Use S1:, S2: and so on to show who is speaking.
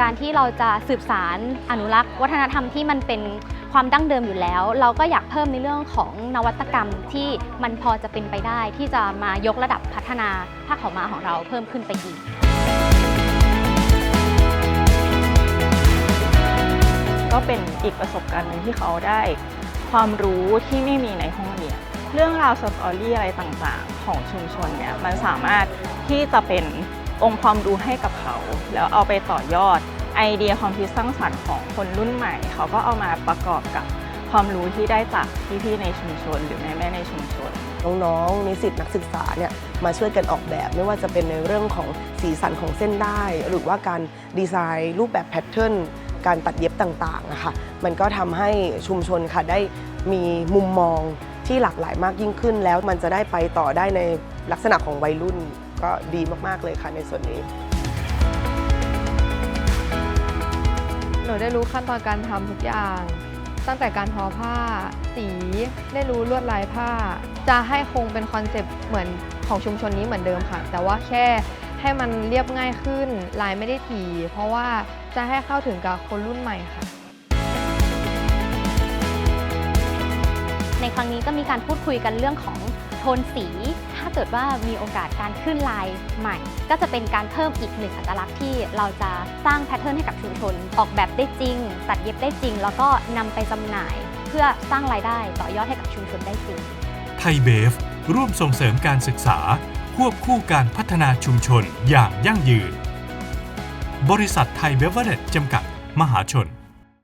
S1: การที่เราจะสืบสารอนุรักษ์ วัฒนธรรมที่มันเป็นความดั้งเดิมอยู่แล้ว เราก็อยากเพิ่มในเรื่องของนวัตกรรมที่มันพอจะเป็นไปได้ ที่จะมายกระดับพัฒนาผ้าขาวม้าของเราเพิ่มขึ้นไปอีก
S2: ก็เป็นอีกประสบการณ์หนึ่งที่เขาได้ความรู้ที่ไม่มีในห้องเรียนเรื่องราวสตอรี่อะไรต่างๆ ของชุมชนเนี่ยมันสามารถที่จะเป็น องค์ความรู้ให้กับเขา แล้วเอาไปต่อยอดไอเดียความคิดสร้างสรรค์ของคนรุ่นใหม่ เขาก็เอามาประกอบกับความรู้ที่ได้จากพี่ๆในชุมชน หรือแม่ๆในชุมชน
S3: น้องๆนิสิตนักศึกษาเนี่ยมาช่วยกันออกแบบไม่ว่าจะเป็นในเรื่องของสีสันของเส้นได้ หรือว่าการดีไซน์ รูปแบบแพทเทิร์นการตัดเย็บต่างๆอะค่ะมันก็ทำให้ชุมชนค่ะได้มีมุมมอง ที่หลากหลายมากยิ่งขึ้นแล้วมันจะได้ไปต่อได้ในลักษณะของวัยรุ่นก็ดีมากๆเลยค่ะในส่วนนี้
S4: หนูได้รู้ขั้นตอนการทำทุกอย่าง ตั้งแต่การทอผ้า สีได้รู้ลวดลายผ้า จะให้คงเป็นคอนเซปต์เหมือนของชุมชนนี้เหมือนเดิมค่ะ แต่ว่าแค่ให้มันเรียบง่ายขึ้นลายไม่ได้ถี่เพราะว่าจะให้เข้าถึงกับคนรุ่นใหม่ค่ะ
S1: ครั้งนี้ก็มีการพูดคุยกันเรื่องของโทนสี ถ้าเกิดว่ามีโอกาสการขึ้นลายใหม่ ก็จะเป็นการเพิ่มอีกหนึ่งอัตลักษณ์ที่เราจะสร้างแพทเทิร์นให้กับชุมชน ออกแบบได้จริง ตัดเย็บได้จริง แล้วก็นำไปจำหน่าย เพื่อสร้างรายได้ต่อยอดให้กับชุมชนได้จริง
S5: ไทยเบฟ ร่วมส่งเสริมการศึกษา ควบคู่การพัฒนาชุมชนอย่างยั่งยืน บริษัทไทยเบเวอร์เรจจำกัด มหาชน